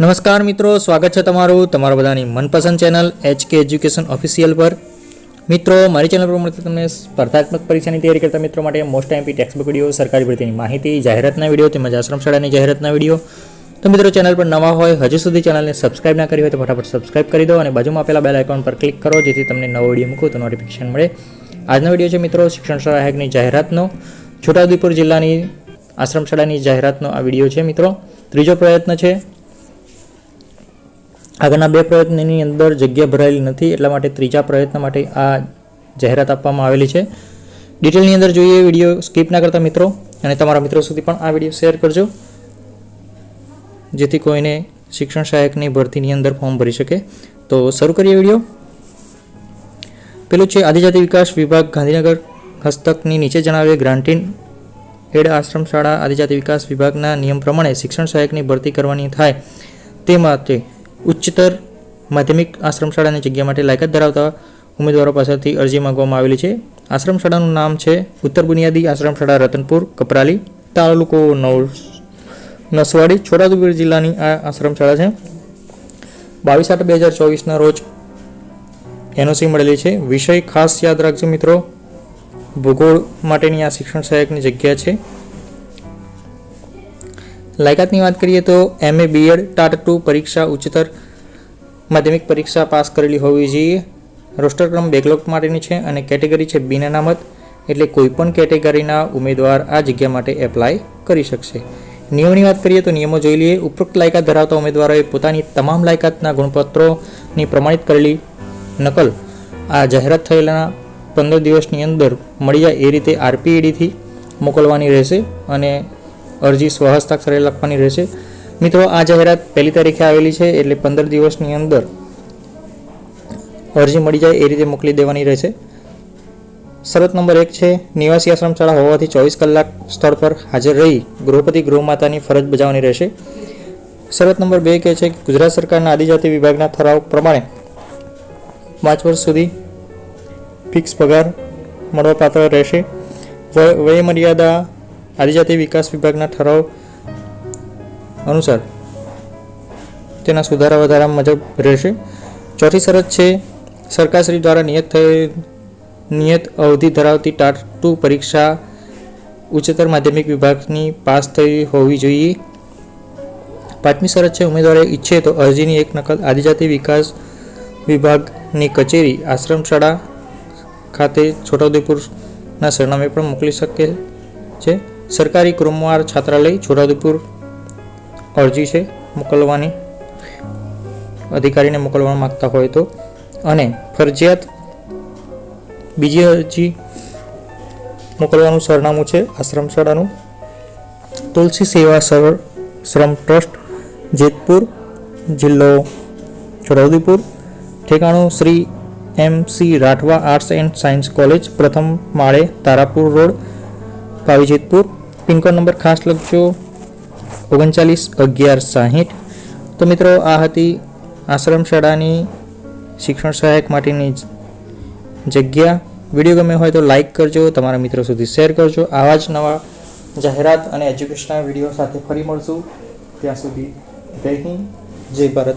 નમસ્કાર મિત્રો, સ્વાગત છે તમારું તમારા બધાની મનપસંદ channel H K education official પર. મિત્રો, મારી ચેનલ પર મળતી તમને સ્પર્ધાત્મક પરીક્ષાની તૈયારી કરતા મિત્રો માટે મોસ્ટ એમપી ટેક્સ્ટબુક વીડિયો સરકારી ભરતીની માહિતી, જાહેરાતના વીડિયો તેમજ આશ્રમ શાળાની જાહેરાતના વીડિયો તો મિત્રો, ચેનલ પર નવા હોય, હજુ સુધી ચેનલને સબસ્ક્રાઇબ ના કરી હોય તો ફટાફટ સબસ્ક્રાઇબ કરી દો અને બાજુમાં આપેલા બેલ આઇકોન પર ક્લિક કરો, જેથી તમને નવો વીડિયો મૂકો તો નોટિફિકેશન મળે. આજનો વીડિયો છે મિત્રો, શિક્ષણ સહાયકની જાહેરાતનો. છોટાઉદેપુર જિલ્લાની આશ્રમ શાળાની જાહેરાતનો આ વીડિયો છે મિત્રો. ત્રીજો પ્રયત્ન છે આગળના બે પ્રયત્નની અંદર જગ્યા ભરાયેલી નથી, એટલા માટે ત્રીજા પ્રયત્ન માટે આ જાહેરાત આપવામાં આવેલી છે. ડિટેલની અંદર જોઈએ વીડિયો સ્કીપ ના કરતા મિત્રો, અને તમારા મિત્રો સુધી પણ આ વીડિયો શેર કરજો. જેથી કોઈને શિક્ષણ સહાયકની ભરતીની અંદર ફોર્મ ભરી શકે. તો શરૂ કરીએ વીડિયો. પેલું છે, આદિજાતિ વિકાસ વિભાગ, ગાંધીનગર હસ્તકની નીચે જણાવે ગ્રાન્ટીન હેડ આશ્રમ શાળા આદિજાતિ વિકાસ વિભાગના નિયમ પ્રમાણે શિક્ષણ સહાયકની ભરતી કરવાની થાય. તે માટે ઉચ્ચતર માધ્યમિક આશ્રમ શાળાની જગ્યા માટે લાયકાત ધરાવતા ઉમેદવારો પાસેથી અરજી માંગવામાં આવેલી છે. આશ્રમ શાળાનું નામ છે ઉત્તર બુનિયાદી આશ્રમ શાળા રતનપુર, કપરાલી, તાલુકો નવ નસવાડી, છોટાઉદેપુર જિલ્લાની આ આશ્રમ શાળા છે. બાવીસ આઠ બે હજાર ચોવીસના રોજ એનઓસી મળેલી છે. વિષય ખાસ યાદ રાખજો મિત્રો. ભૂગોળ માટેની આ શિક્ષણ સહાયકની જગ્યા છે. લાયકાતની વાત કરીએ તો એમએ બીએડ ટાટ ટુ પરીક્ષા ઉચ્ચતર માધ્યમિક પરીક્ષા પાસ કરેલી હોવી જોઈએ. રોસ્ટર ક્રમ બેકલોગ માટેની છે અને કેટેગરી છે બિન અનામત એટલે કોઈપણ કેટેગરીના ઉમેદવાર આ જગ્યા માટે એપ્લાય કરી શકશે. નિયમોની વાત કરીએ તો નિયમો જોઈ લઈએ. ઉપરોક્ત લાયકાત ધરાવતા ઉમેદવારોએ પોતાની તમામ લાયકાતના ગુણપત્રોની પ્રમાણિત કરેલી નકલ આ જાહેરાત થયેલા પંદર દિવસની અંદર મળી જાય એ રીતે આરપીઈડીથી મોકલવાની રહેશે અને અરજી સ્વહસ્તાક્ષરે લખવાની રહેશે. મિત્રો, આ જાહેરાત પહેલી તારીખે આવેલી છે, એટલે પંદર દિવસની અંદર અરજી મળી જાય એ રીતે મોકલી દેવાની રહેશે. શરત નંબર એક છે, નિવાસી આશ્રમ શાળા હોવાથી ચોવીસ કલાક સ્થળ પર હાજર રહી ગૃહપતિ ગૃહમાતાની ફરજ બજાવવાની રહેશે. શરત નંબર બે કહે છે કે ગુજરાત સરકારના આદિજાતિ વિભાગના ઠરાવ પ્રમાણે પાંચ વર્ષ સુધી ફિક્સ પગાર મળવાપાત્ર રહેશે. વય વય મર્યાદા આદિજાતિ વિકાસ વિભાગના ઠરાવ અનુસાર તેના સુધારા વધારા મુજબ રહેશે. ચોથી શરત છે, સરકારશ્રી દ્વારા નિયત થયેલ નિયત અવધિ ધરાવતી ટાટ ટુ પરીક્ષા ઉચ્ચતર માધ્યમિક વિભાગની પાસ થઈ હોવી જોઈએ. પાંચમી શરત છે, ઉમેદવારે ઈચ્છે તો અરજીની એક નકલ આદિજાતિ વિકાસ વિભાગની કચેરી આશ્રમ શાળા ખાતે છોટાઉદેપુરના સરનામે પણ મોકલી શકે છે. સરકારી ક્રમવાર છાત્રાલય છોટાઉદેપુર અરજી છે મોકલવાની. અધિકારીને મોકલવા માંગતા હોય તો. અને ફરજિયાત બીજી અરજી મોકલવાનું સરનામું છે આશ્રમ શાળાનું તુલસી સેવા સર શ્રમ ટ્રસ્ટ, જેતપુર જિલ્લો છોટાઉદેપુર. ઠેકાણું Shri M C Rathwa arts and science college, પ્રથમ માળે Tarapur road Pavijetpur. Pin code number ખાસ લખજો. ઓગણચાલીસ, અગિયાર, સાહીઠ. તો મિત્રો, આ હતી આશ્રમ શાળાની શિક્ષણ સહાયક માટેની જગ્યા. વીડિયો ગમે હોય તો લાઇક કરજો, તમારા મિત્રો સુધી શેર કરજો. આવા જ નવા જાહેરાત અને એજ્યુકેશનલ વીડિયો સાથે ફરી મળશું. ત્યાં સુધી જય હિન્દ, જય ભારત.